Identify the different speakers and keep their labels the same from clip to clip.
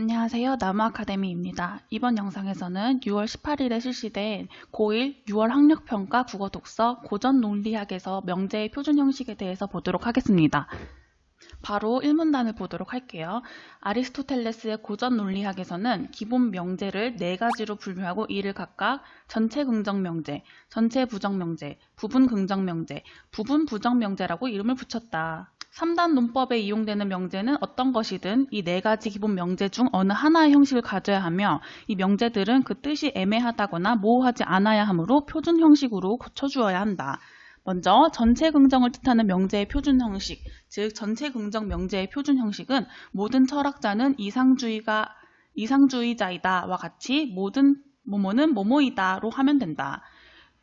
Speaker 1: 안녕하세요. 나무 아카데미입니다. 이번 영상에서는 6월 18일에 실시된 고1 6월 학력평가 국어 독서 고전 논리학에서 명제의 표준 형식에 대해서 보도록 하겠습니다. 바로 1문단을 보도록 할게요. 아리스토텔레스의 고전 논리학에서는 기본 명제를 네 가지로 분류하고 이를 각각 전체 긍정 명제, 전체 부정 명제, 부분 긍정 명제, 부분 부정 명제라고 이름을 붙였다. 3단 논법에 이용되는 명제는 어떤 것이든 이 네 가지 기본 명제 중 어느 하나의 형식을 가져야 하며 이 명제들은 그 뜻이 애매하다거나 모호하지 않아야 하므로 표준 형식으로 고쳐주어야 한다. 먼저 전체 긍정을 뜻하는 명제의 표준 형식, 즉 전체 긍정 명제의 표준 형식은 모든 철학자는 이상주의가 이상주의자이다와 같이 모든 모모는 모모이다로 하면 된다.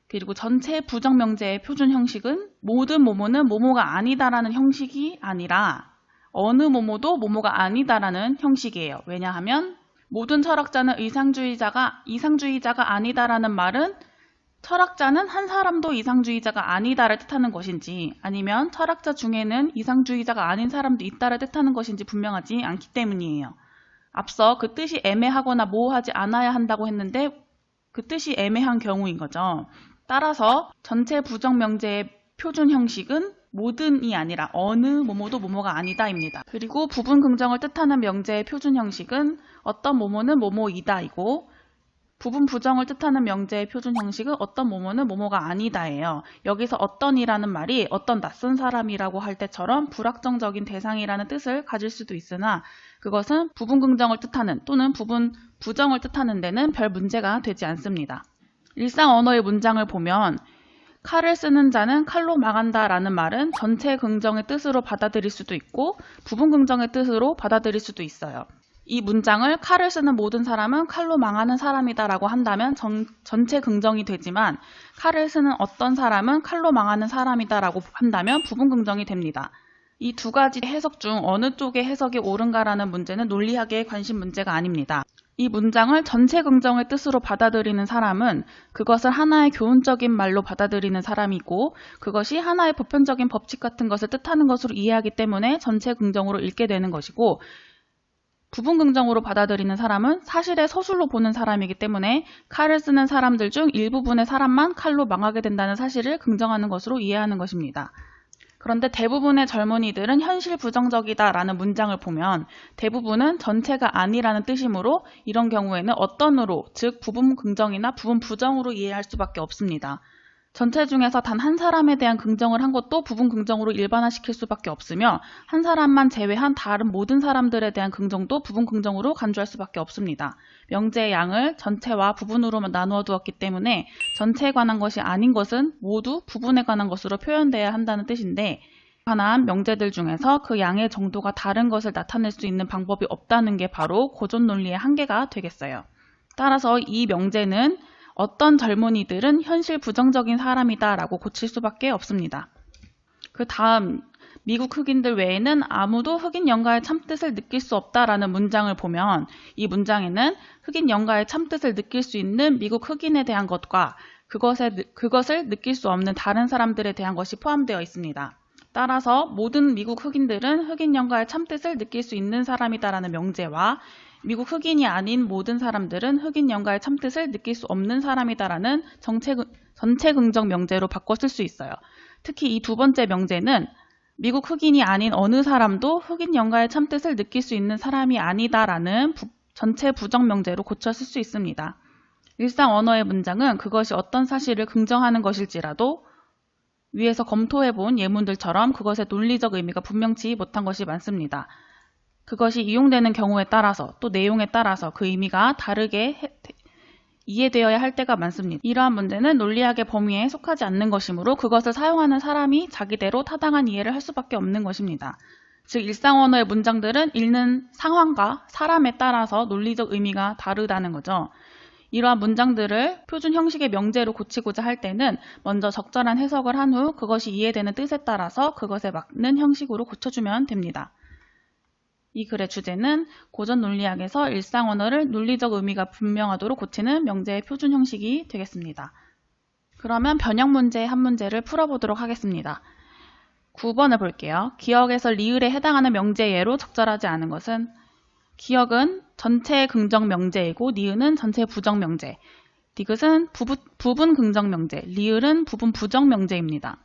Speaker 1: 그리고 전체 부정 명제의 표준 형식은 모든 모모는 모모가 아니다라는 형식이 아니라 어느 모모도 모모가 아니다라는 형식이에요. 왜냐하면 모든 철학자는 이상주의자가 이상주의자가 아니다라는 말은 철학자는 한 사람도 이상주의자가 아니다를 뜻하는 것인지 아니면 철학자 중에는 이상주의자가 아닌 사람도 있다를 뜻하는 것인지 분명하지 않기 때문이에요. 앞서 그 뜻이 애매하거나 모호하지 않아야 한다고 했는데 그 뜻이 애매한 경우인 거죠. 따라서 전체 부정 명제의 표준 형식은 모든이 아니라 어느 모모도 모모가 아니다입니다. 그리고 부분 긍정을 뜻하는 명제의 표준 형식은 어떤 모모는 모모이다이고 부분 부정을 뜻하는 명제의 표준 형식은 어떤 모모는 모모가 아니다예요. 여기서 어떤이라는 말이 어떤 낯선 사람이라고 할 때처럼 불확정적인 대상이라는 뜻을 가질 수도 있으나 그것은 부분 긍정을 뜻하는 또는 부분 부정을 뜻하는 데는 별 문제가 되지 않습니다. 일상 언어의 문장을 보면 칼을 쓰는 자는 칼로 망한다 라는 말은 전체 긍정의 뜻으로 받아들일 수도 있고 부분 긍정의 뜻으로 받아들일 수도 있어요. 이 문장을 칼을 쓰는 모든 사람은 칼로 망하는 사람이다 라고 한다면 전, 전체 긍정이 되지만 칼을 쓰는 어떤 사람은 칼로 망하는 사람이다 라고 한다면 부분 긍정이 됩니다. 이 두 가지 해석 중 어느 쪽의 해석이 옳은가라는 문제는 논리학의 관심 문제가 아닙니다. 이 문장을 전체 긍정의 뜻으로 받아들이는 사람은 그것을 하나의 교훈적인 말로 받아들이는 사람이고 그것이 하나의 보편적인 법칙 같은 것을 뜻하는 것으로 이해하기 때문에 전체 긍정으로 읽게 되는 것이고 부분 긍정으로 받아들이는 사람은 사실의 서술로 보는 사람이기 때문에 칼을 쓰는 사람들 중 일부분의 사람만 칼로 망하게 된다는 사실을 긍정하는 것으로 이해하는 것입니다. 그런데 대부분의 젊은이들은 현실 부정적이다 라는 문장을 보면 대부분은 전체가 아니라는 뜻이므로 이런 경우에는 어떤으로, 즉 부분 긍정이나 부분 부정으로 이해할 수밖에 없습니다. 전체 중에서 단 한 사람에 대한 긍정을 한 것도 부분 긍정으로 일반화시킬 수밖에 없으며 한 사람만 제외한 다른 모든 사람들에 대한 긍정도 부분 긍정으로 간주할 수밖에 없습니다. 명제의 양을 전체와 부분으로만 나누어 두었기 때문에 전체에 관한 것이 아닌 것은 모두 부분에 관한 것으로 표현돼야 한다는 뜻인데 관한 명제들 중에서 그 양의 정도가 다른 것을 나타낼 수 있는 방법이 없다는 게 바로 고전 논리의 한계가 되겠어요. 따라서 이 명제는 어떤 젊은이들은 현실 부정적인 사람이다 라고 고칠 수밖에 없습니다. 그 다음 미국 흑인들 외에는 아무도 흑인 영가의 참뜻을 느낄 수 없다라는 문장을 보면 이 문장에는 흑인 영가의 참뜻을 느낄 수 있는 미국 흑인에 대한 것과 그것에, 그것을 느낄 수 없는 다른 사람들에 대한 것이 포함되어 있습니다. 따라서 모든 미국 흑인들은 흑인 영가의 참뜻을 느낄 수 있는 사람이다라는 명제와 미국 흑인이 아닌 모든 사람들은 흑인 영가의 참뜻을 느낄 수 없는 사람이다라는 정체, 전체 긍정 명제로 바꿔 쓸 수 있어요. 특히 이 두 번째 명제는 미국 흑인이 아닌 어느 사람도 흑인 영가의 참뜻을 느낄 수 있는 사람이 아니다라는 부, 전체 부정 명제로 고쳐 쓸 수 있습니다. 일상 언어의 문장은 그것이 어떤 사실을 긍정하는 것일지라도 위에서 검토해 본 예문들처럼 그것의 논리적 의미가 분명치 못한 것이 많습니다. 그것이 이용되는 경우에 따라서 또 내용에 따라서 그 의미가 다르게 해, 이해되어야 할 때가 많습니다. 이러한 문제는 논리학의 범위에 속하지 않는 것이므로 그것을 사용하는 사람이 자기대로 타당한 이해를 할 수밖에 없는 것입니다. 즉 일상 언어의 문장들은 읽는 상황과 사람에 따라서 논리적 의미가 다르다는 거죠. 이러한 문장들을 표준 형식의 명제로 고치고자 할 때는 먼저 적절한 해석을 한 후 그것이 이해되는 뜻에 따라서 그것에 맞는 형식으로 고쳐주면 됩니다. 이 글의 주제는 고전 논리학에서 일상 언어를 논리적 의미가 분명하도록 고치는 명제의 표준 형식이 되겠습니다. 그러면 변형 문제 한 문제를 풀어보도록 하겠습니다. 9번을 볼게요. 기억에서 리을에 해당하는 명제 예로 적절하지 않은 것은 기억은 전체 긍정 명제이고 니은은 전체 부정 명제. 디귿은 부부, 부분 긍정 명제, 리을은 부분 부정 명제입니다.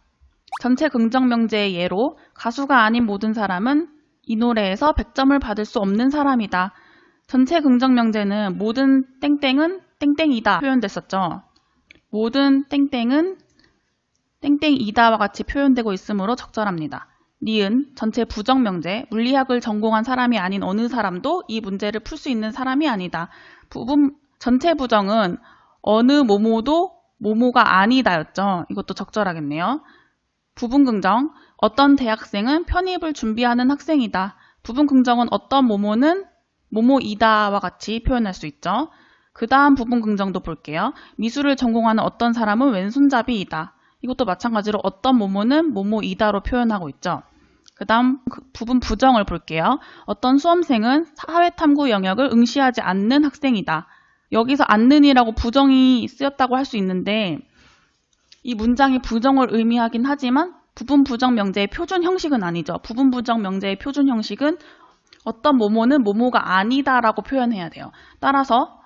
Speaker 1: 전체 긍정 명제의 예로 가수가 아닌 모든 사람은 이 노래에서 100점을 받을 수 없는 사람이다. 전체 긍정 명제는 모든 땡땡은 땡땡이다 표현됐었죠. 모든 땡땡은 땡땡이다와 같이 표현되고 있으므로 적절합니다. 니은 전체 부정 명제 물리학을 전공한 사람이 아닌 어느 사람도 이 문제를 풀 수 있는 사람이 아니다. 부분 전체 부정은 어느 모모도 모모가 아니다였죠. 이것도 적절하겠네요. 부분 긍정 어떤 대학생은 편입을 준비하는 학생이다. 부분 긍정은 어떤 모모는 모모이다와 같이 표현할 수 있죠. 그 다음 부분 긍정도 볼게요. 미술을 전공하는 어떤 사람은 왼손잡이이다. 이것도 마찬가지로 어떤 모모는 모모이다로 표현하고 있죠. 그 다음 부분 부정을 볼게요. 어떤 수험생은 사회탐구 영역을 응시하지 않는 학생이다. 여기서 않는이라고 부정이 쓰였다고 할 수 있는데 이 문장이 부정을 의미하긴 하지만 부분 부정 명제의 표준 형식은 아니죠. 부분 부정 명제의 표준 형식은 어떤 모모는 모모가 아니다라고 표현해야 돼요. 따라서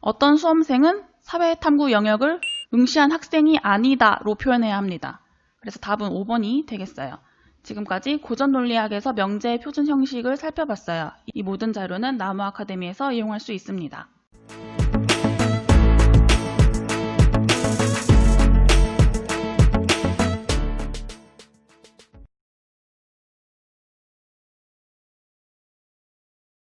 Speaker 1: 어떤 수험생은 사회탐구 영역을 응시한 학생이 아니다로 표현해야 합니다. 그래서 답은 5번이 되겠어요. 지금까지 고전 논리학에서 명제의 표준 형식을 살펴봤어요. 이 모든 자료는 나무 아카데미에서 이용할 수 있습니다.